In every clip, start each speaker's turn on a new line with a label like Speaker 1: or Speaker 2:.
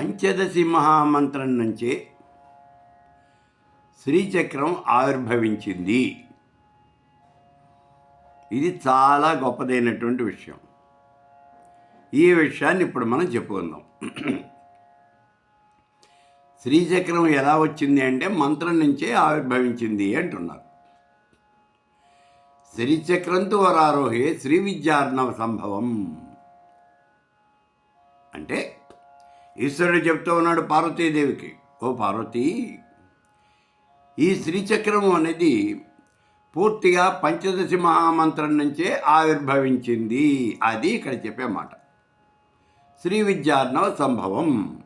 Speaker 1: పంచదశి మహామంత్రం నుంచే శ్రీచక్రం ఆవిర్భవించింది. ఇది చాలా గొప్పదైనటువంటి విషయం. ఈ విషయాన్ని ఇప్పుడు మనం చెప్పుకుందాం. శ్రీచక్రం ఎలా వచ్చింది అంటే మంత్రం నుంచే ఆవిర్భవించింది అంటున్నారు. శ్రీచక్రంతో వరారోహే శ్రీ విద్యార్ణవ సంభవం. అంటే ఈశ్వరుడు చెప్తూ ఉన్నాడు పార్వతీదేవికి ఓ పార్వతీ ఈ శ్రీచక్రం అనేది పూర్తిగా పంచదశి మహామంత్రం నుంచే ఆవిర్భవించింది. అది ఇక్కడ చెప్పే మాట. శ్రీ విద్యార్ణవ సంభవం.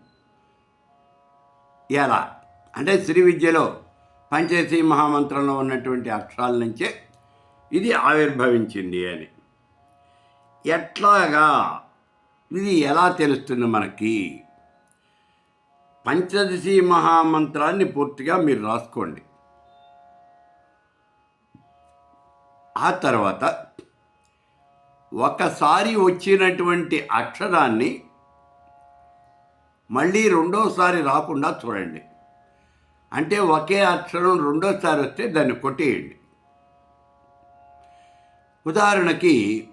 Speaker 1: ఎలా? అంటే శ్రీ విద్యలో పంచదశి మహామంత్రంలో ఉన్నటువంటి అక్షరాల నుంచే ఇది ఆవిర్భవించింది అని. ఎట్లాగా? ఇది ఎలా తెలుస్తుంది మనకి? పంచదశి మహామంత్రాన్ని పూర్తిగా మీరు రాసుకోండి. ఆ తర్వాత ఒకసారి వచ్చినటువంటి అక్షరాన్ని మళ్ళీ రెండోసారి రాకుండా చూడండి. అంటే ఒకే అక్షరం రెండోసారి వస్తే దాన్ని కొట్టేయండి. ఉదాహరణకి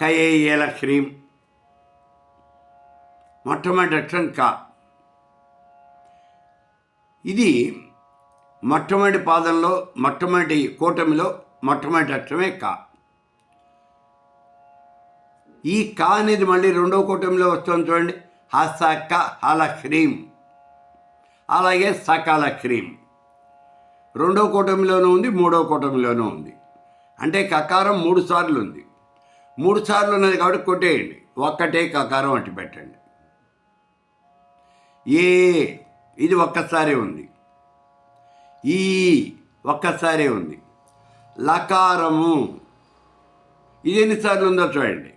Speaker 1: కయేల హ్రీం మొట్టమొదటి అక్షరం కా. ఇది మొట్టమొదటి పాదంలో మొట్టమొదటి కూటమిలో మొట్టమొదటి అక్షరమే కా. ఈ కా అనేది మళ్ళీ రెండో కూటమిలో వస్తుంది చూడండి. హసక హల హ్రీం అలాగే సకాల హ్రీం రెండో కూటమిలోనూ ఉంది మూడో కూటమిలోనూ ఉంది. అంటే కకారం మూడు సార్లు ఉంది. మూడు సార్లు ఉన్నది కాబట్టి కొట్టేయండి. ఒక్కటే కకారం అట్టి పెట్టండి ఏ ఇది ఒక్కసారి ఉంది. ఈ ఒక్కసారే ఉంది. లకారము. ఇది ఎన్నిసార్లు ఉందో చూడండి.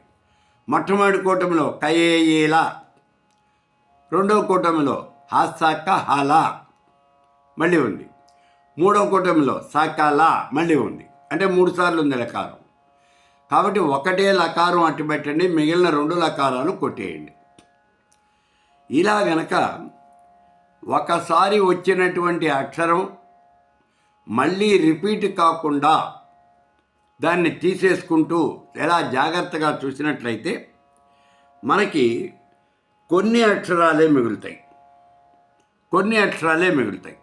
Speaker 1: మొట్టమొదటి కూటమిలో కయేల రెండవ కూటమిలో హాసక హల మళ్ళీ ఉంది. మూడవ కూటమిలో సకల. మళ్ళీ ఉంది. అంటే మూడు సార్లు ఉంది లకారం. కాబట్టి ఒకటే లకారం అట్టు పెట్టండి మిగిలిన రెండు లకారాలు కొట్టేయండి. ఇలా గనక ఒకసారి వచ్చినటువంటి అక్షరం మళ్ళీ రిపీట్ కాకుండా దాన్ని తీసేసుకుంటూ ఎలా జాగ్రత్తగా చూసినట్లయితే మనకి కొన్ని అక్షరాలే మిగులుతాయి. కొన్ని అక్షరాలే మిగులుతాయి.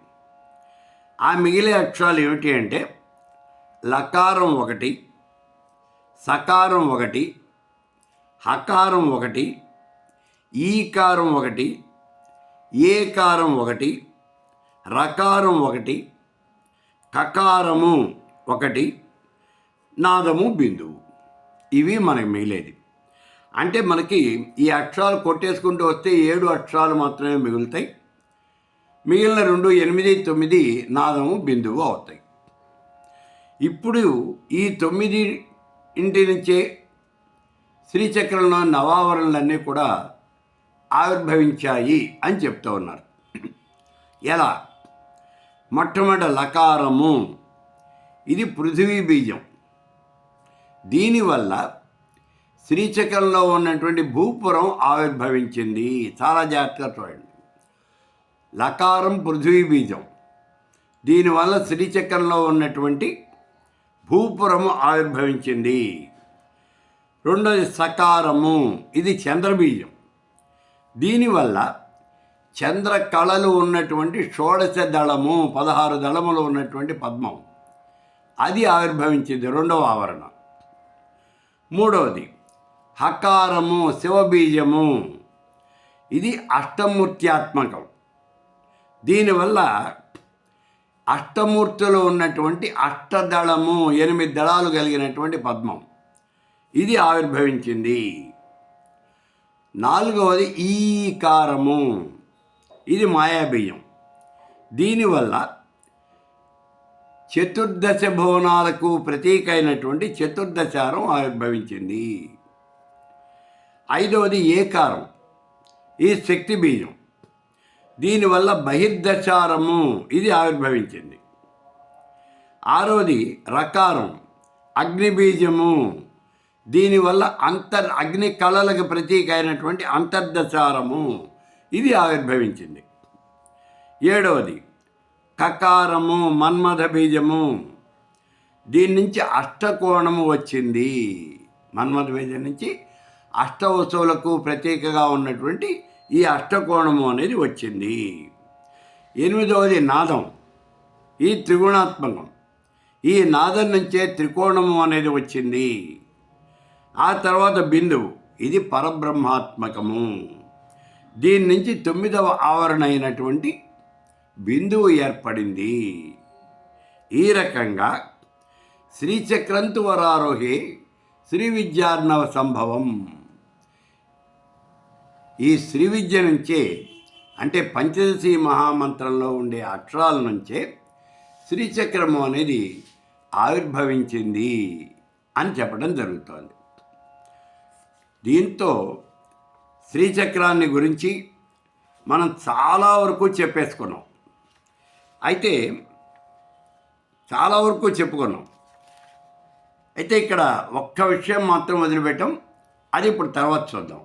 Speaker 1: ఆ మిగిలే అక్షరాలు ఏమిటి అంటే లకారం ఒకటి సకారం ఒకటి హకారం ఒకటి ఈకారం ఒకటి ఏకారం ఒకటి రకారం ఒకటి కకారము ఒకటి నాదము బిందువు. ఇవి మనకి మిగిలేది. అంటే మనకి ఈ అక్షరాలు కొట్టేసుకుంటూ వస్తే ఏడు అక్షరాలు మాత్రమే మిగులుతాయి. మిగిలిన రెండు ఎనిమిది తొమ్మిది నాదము బిందువు అవుతాయి. ఇప్పుడు ఈ తొమ్మిది ఇంటి నుంచే శ్రీచక్రంలో నవావరణలన్నీ కూడా ఆవిర్భవించాయి అని చెప్తూ ఉన్నారు. ఎలా? మొట్టమొదటి లకారము. ఇది పృథివీ బీజం. దీనివల్ల శ్రీచక్రంలో ఉన్నటువంటి భూపురం ఆవిర్భవించింది. చాలా జాగ్రత్తగా చూడండి. లకారం పృథ్వీ బీజం. దీనివల్ల శ్రీచక్రంలో ఉన్నటువంటి భూపురము ఆవిర్భవించింది. రెండోది సకారము. ఇది చంద్రబీజం. దీనివల్ల చంద్ర కళలు ఉన్నటువంటి షోడశ దళము పదహారు దళములు ఉన్నటువంటి పద్మం. అది ఆవిర్భవించింది రెండవ ఆవరణ. మూడవది హకారము శివబీజము. ఇది అష్టమూర్త్యాత్మకం. దీనివల్ల అష్టమూర్తులు ఉన్నటువంటి అష్టదళము ఎనిమిది దళాలు కలిగినటువంటి పద్మం. ఇది ఆవిర్భవించింది. నాలుగవది ఈకారము. ఇది మాయాబియ్యం. దీనివల్ల చతుర్దశ భువనాలకు ప్రతీక అయినటువంటి చతుర్దశారం ఆవిర్భవించింది. ఐదవది ఏకారం. ఈ శక్తి బీజం. దీనివల్ల బహిర్దశారము. ఇది ఆవిర్భవించింది. ఆరోది రకారం. అగ్నిబీజము. దీనివల్ల అంతర్ అగ్ని కళలకు ప్రతీక అయినటువంటి అంతర్దశారము. ఇది ఆవిర్భవించింది. ఏడవది కకారము మన్మథ బీజము. దీని నుంచి అష్టకోణము వచ్చింది. మన్మథ బీజం నుంచి అష్ట వస్తువులకు ప్రత్యేకగా ఉన్నటువంటి ఈ అష్టకోణము అనేది వచ్చింది. ఎనిమిదవది నాదం. ఈ త్రిగుణాత్మకం. ఈ నాదం నుంచే త్రికోణము అనేది వచ్చింది. ఆ తర్వాత బిందువు. ఇది పరబ్రహ్మాత్మకము. దీని నుంచి తొమ్మిదవ ఆవరణ అయినటువంటి బిందువు ఏర్పడింది. ఈ రకంగా శ్రీచక్రంతు వరారోహి శ్రీ విద్యార్ణవ సంభవం. ఈ శ్రీ విద్య నుంచే అంటే పంచదశి మహామంత్రంలో ఉండే అక్షరాల నుంచే శ్రీచక్రము అనేది ఆవిర్భవించింది అని చెప్పడం జరుగుతోంది. దీంతో శ్రీచక్రాన్ని గురించి మనం చాలా వరకు చెప్పేసుకున్నాం. అయితే చాలా వరకు చెప్పుకున్నాం. అయితే ఇక్కడ ఒక్క విషయం మాత్రం వదిలిపెట్టాం. అది ఇప్పుడు తర్వాత చూద్దాం.